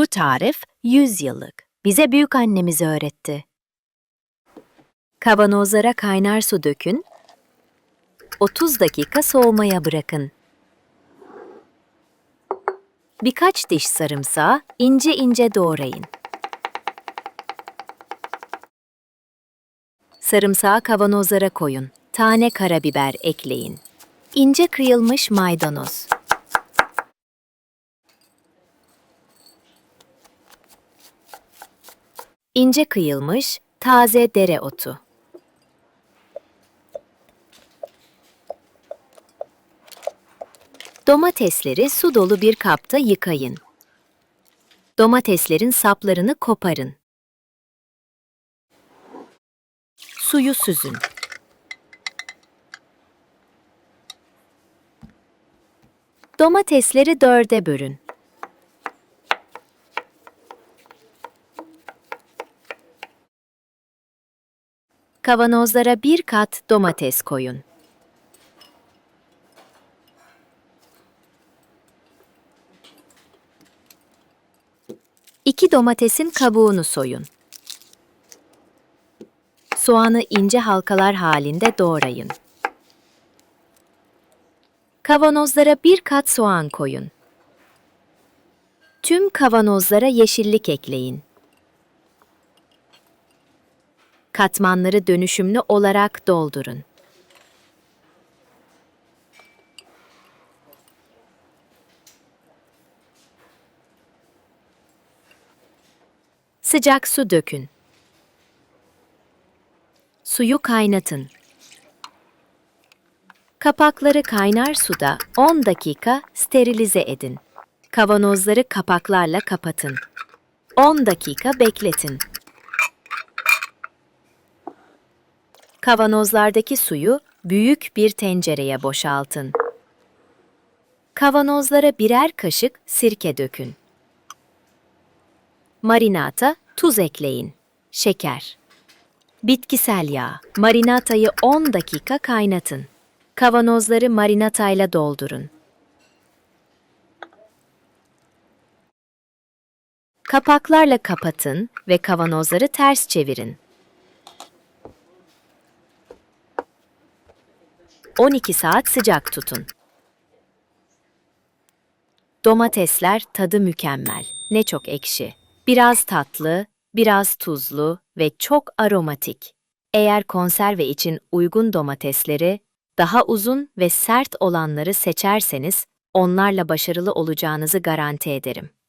Bu tarif 100 yıllık. Bize büyük annemiz öğretti. Kavanozlara kaynar su dökün. 30 dakika soğumaya bırakın. Birkaç diş sarımsağı ince ince doğrayın. Sarımsağı kavanozlara koyun. Tane karabiber ekleyin. İnce kıyılmış maydanoz. İnce kıyılmış taze dereotu. Domatesleri su dolu bir kapta yıkayın. Domateslerin saplarını koparın. Suyu süzün. Domatesleri dörde bölün. Kavanozlara bir kat domates koyun. İki domatesin kabuğunu soyun. Soğanı ince halkalar halinde doğrayın. Kavanozlara bir kat soğan koyun. Tüm kavanozlara yeşillik ekleyin. Katmanları dönüşümlü olarak doldurun. Sıcak su dökün. Suyu kaynatın. Kapakları kaynar suda 10 dakika sterilize edin. Kavanozları kapaklarla kapatın. 10 dakika bekletin. Kavanozlardaki suyu büyük bir tencereye boşaltın. Kavanozlara birer kaşık sirke dökün. Marinata tuz ekleyin. Şeker. Bitkisel yağ. Marinatayı 10 dakika kaynatın. Kavanozları marinatayla doldurun. Kapaklarla kapatın ve kavanozları ters çevirin. 12 saat sıcak tutun. Domatesler tadı mükemmel. Ne çok ekşi. Biraz tatlı, biraz tuzlu ve çok aromatik. Eğer konserve için uygun domatesleri, daha uzun ve sert olanları seçerseniz onlarla başarılı olacağınızı garanti ederim.